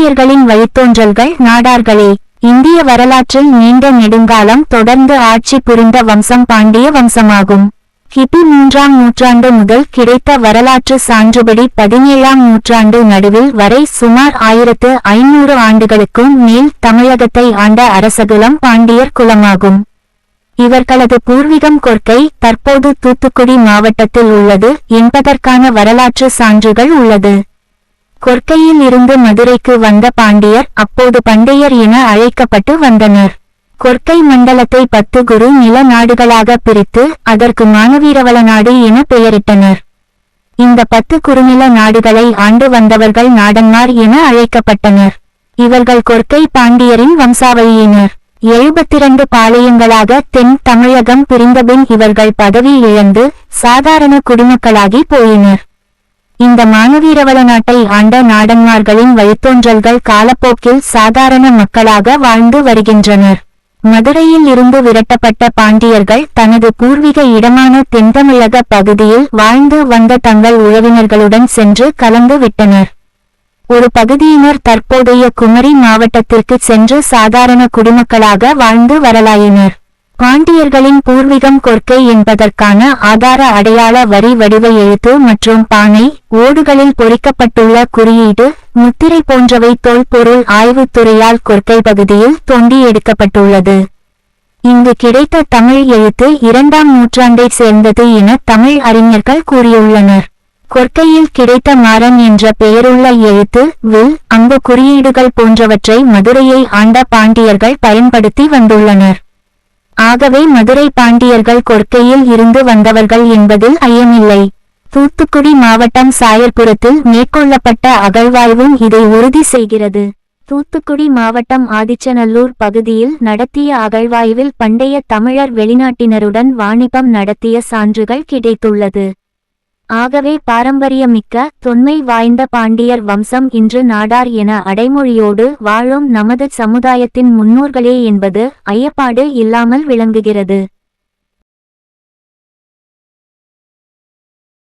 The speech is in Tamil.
பாண்டியர்களின் வழித்தோன்றல்கள் நாடார்களே. இந்திய வரலாற்றில் நீண்ட நெடுங்காலம் தொடர்ந்து ஆட்சி புரிந்த வம்சம் பாண்டிய வம்சமாகும். கிபி மூன்றாம் நூற்றாண்டு முதல் கிடைத்த வரலாற்று சான்றுபடி பதினேழாம் நூற்றாண்டு நடுவில் வரை சுமார் ஆயிரத்து ஐநூறு ஆண்டுகளுக்கும் மேல் தமிழகத்தை ஆண்ட அரசகுலம் பாண்டியர் குலமாகும். இவர்களது பூர்வீகம் கொற்கை தற்போது தூத்துக்குடி மாவட்டத்தில் உள்ளது என்பதற்கான வரலாற்று சான்றுகள் உள்ளது. கொற்கையில் இருந்து மதுரைக்கு வந்த பாண்டியர் அப்போது பண்டையர் என அழைக்கப்பட்டு வந்தனர். கொற்கை மண்டலத்தை பத்து குரு நில நாடுகளாக பிரித்து அதற்கு மானவீரவள நாடு என பெயரிட்டனர். இந்த பத்து குறுநில நாடுகளை ஆண்டு வந்தவர்கள் நாடன்மார் என அழைக்கப்பட்டனர். இவர்கள் கொற்கை பாண்டியரின் வம்சாவளியினர். எழுபத்திரண்டு பாளையங்களாக தென் தமிழகம் பிரிந்தபின் இவர்கள் பதவி இழந்து சாதாரண குடிமக்களாகி போயினர். இந்த மானவீரவள நாட்டை ஆண்ட நாடன்மார்களின் வழித்தோன்றல்கள் காலப்போக்கில் சாதாரண மக்களாக வாழ்ந்து வருகின்றனர். மதுரையில் இருந்து விரட்டப்பட்ட பாண்டியர்கள் தனது பூர்வீக இடமான தென்தமிழக பகுதியில் வாழ்ந்து வந்த தங்கள் உறவினர்களுடன் சென்று கலந்து விட்டனர். ஒரு பகுதியினர் தற்போதைய குமரி மாவட்டத்திற்கு சென்று சாதாரண குடிமக்களாக வாழ்ந்து வரலாயினர். பாண்டியர்களின் பூர்வீகம் கொர்க்கை என்பதற்கான ஆதார அடையாள வரி வடிவ எழுத்து மற்றும் பானை ஓடுகளில் பொறிக்கப்பட்டுள்ள குறியீடு முத்திரை போன்றவை தொல்பொருள் ஆய்வுத் துறையால் கொர்க்கை பகுதியில் தோண்டி எடுக்கப்பட்டுள்ளது. இங்கு கிடைத்த தமிழ் எழுத்து இரண்டாம் நூற்றாண்டைச் சேர்ந்தது என தமிழ் அறிஞர்கள் கூறியுள்ளனர். கொர்க்கையில் கிடைத்த மாறன் என்ற பெயருள்ள எழுத்து வில் அம்பு குறியீடுகள் போன்றவற்றை மதுரையை ஆண்ட பாண்டியர்கள் பயன்படுத்தி வந்துள்ளனர். ஆகவே மதுரை பாண்டியர்கள் கொற்கையில் இருந்து வந்தவர்கள் என்பதில் ஐயமில்லை. தூத்துக்குடி மாவட்டம் சாயர்புரத்தில் மேற்கொள்ளப்பட்ட அகழ்வாய்வும் இதை உறுதி செய்கிறது. தூத்துக்குடி மாவட்டம் ஆதிச்சநல்லூர் பகுதியில் நடத்திய அகழ்வாய்வில் பண்டைய தமிழர் வெளிநாட்டினருடன் வாணிபம் நடத்திய சான்றுகள் கிடைத்துள்ளது. ஆகவே பாரம்பரியமிக்க தொன்மை வாய்ந்த பாண்டியர் வம்சம் இன்று நாடார் என அடைமொழியோடு வாழும் நமது சமுதாயத்தின் முன்னோர்களே என்பது ஐயப்பாடு இல்லாமல் விளங்குகிறது.